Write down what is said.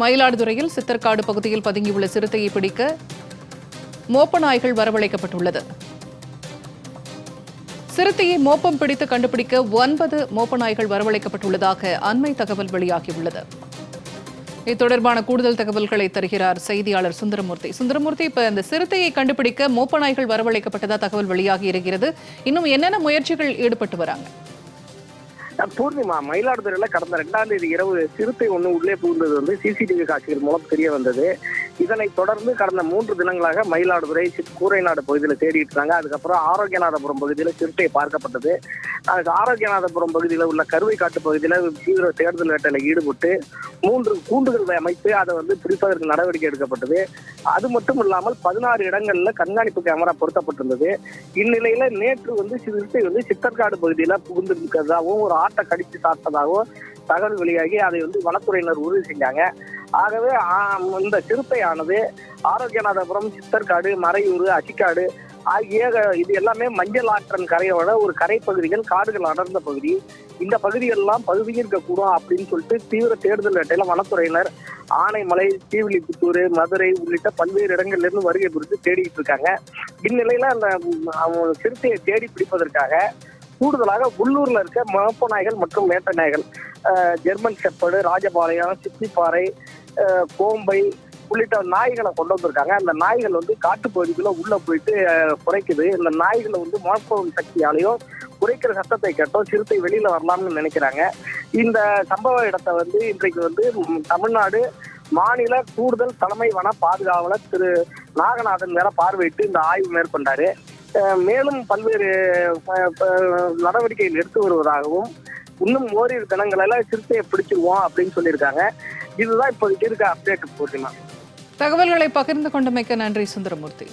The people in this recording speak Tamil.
மயிலாடுதுறையில் சித்தர்காடு பகுதியில் பதுங்கியுள்ள சிறுத்தையை பிடிக்க மோப்ப நாய்கள் வரவழைக்கப்பட்டுள்ளது. சிறுத்தையை மோப்பம் பிடித்து கண்டுபிடிக்க ஒன்பது மோப்ப நாய்கள் வரவழைக்கப்பட்டுள்ளதாக அண்மை தகவல் வெளியாகியுள்ளது. இது தொடர்பான கூடுதல் தகவல்களை தருகிறார் செய்தியாளர் சுந்தரமூர்த்தி. சுந்தரமூர்த்தி இப்ப இந்த சிறுத்தையை கண்டுபிடிக்க மோப்ப நாய்கள் வரவழைக்கப்பட்டதா தகவல் வெளியாகி இருக்கிறது. இன்னும் என்னென்ன முயற்சிகள் ஈடுபட்டு வராங்க? பூர்ணிமா மயிலாடுதுறையில கடந்த ரெண்டாம் தேதி இரவு சிறுத்தை ஒண்ணு உள்ளே புகுந்தது வந்து சிசிடிவி காட்சிகள் மூலம் தெரிய வந்தது. இதனைத் தொடர்ந்து கடந்த மூன்று தினங்களாக மயிலாடுதுறை கூரைநாடு பகுதியில் தேடிட்டு இருக்காங்க. அதுக்கப்புறம் ஆரோக்கியநாதபுரம் பகுதியில் சிறுத்தை பார்க்கப்பட்டது. அதுக்கு ஆரோக்கியநாதபுரம் பகுதியில் உள்ள கருவைக்காட்டு பகுதியில் தீவிர தேடுதல் வேட்டையில் ஈடுபட்டு மூன்று கூண்டுகளை அமைத்து அதை வந்து பிடிப்பதற்கு நடவடிக்கை எடுக்கப்பட்டது. அது மட்டும் இல்லாமல் பதினாறு இடங்கள்ல கண்காணிப்பு கேமரா பொருத்தப்பட்டிருந்தது. இந்நிலையில நேற்று வந்து சிறுத்தை வந்து சித்தர்காடு பகுதியில புகுந்திருக்கிறதாகவும் ஒரு ஆட்டை கடித்து சாப்பிட்டதாகவும் தகவல் வெளியாகி அதை வந்து வனத்துறையினர் உறுதி செஞ்சாங்க. ஆகவே இந்த சிறுத்தையானது ஆரோக்கியநாதபுரம் சித்தர்காடு மறையூர் அச்சிக்காடு ஆகிய இது எல்லாமே மஞ்சள் ஆற்றன் கரையோட ஒரு கரை பகுதிகள் காடுகள் அடர்ந்த பகுதி. இந்த பகுதிகளெல்லாம் பகுதியிருக்கக்கூடும் அப்படின்னு சொல்லிட்டு தீவிர தேடுதல் வேட்டையில வனத்துறையினர் ஆனைமலை தீவிலிபுத்தூர் மதுரை உள்ளிட்ட பல்வேறு இடங்கள்ல இருந்து வருகை குறித்து தேடிட்டு இருக்காங்க. இந்நிலையில அந்த அவங்க சிறுத்தையை தேடி பிடிப்பதற்காக கூடுதலாக உள்ளூர்ல இருக்க மணப்ப நாய்கள் மற்றும் மேட்ட நாய்கள் ஜெர்மன் செப்படு ராஜபாளையம் சித்திப்பாறை கோம்பை உள்ளிட்ட நாய்களை கொண்டு வந்திருக்காங்க. அந்த நாய்கள் வந்து காட்டுப்பகுதிக்குள்ள உள்ள போயிட்டு குறைக்குது. இந்த நாய்களை வந்து மோப்பம் சக்தியாலையும் குறைக்கிற சத்தத்தை கேட்டோம் சிறுத்தை வெளியில வரலாம்னு நினைக்கிறாங்க. இந்த சம்பவ இடத்தை வந்து இன்றைக்கு வந்து தமிழ்நாடு மாநில கூடுதல் தலைமை வன பாதுகாவலர் திரு நாகநாதன் மேல பார்வையிட்டு இந்த ஆய்வு மேற்கொண்டாரு. மேலும் பல்வேறு நடவடிக்கைகள் எடுத்து வருவதாகவும் இன்னும் ஓரிரு தினங்களில் சிறுத்தையை பிடிச்சிருவோம் அப்படின்னு சொல்லியிருக்காங்க. இதுதான் இப்போதைக்கு இருக்க அப்டேட் பூர்ணிமா. தகவல்களை பகிர்ந்து கொண்டமைக்க நன்றி சுந்தரமூர்த்தி.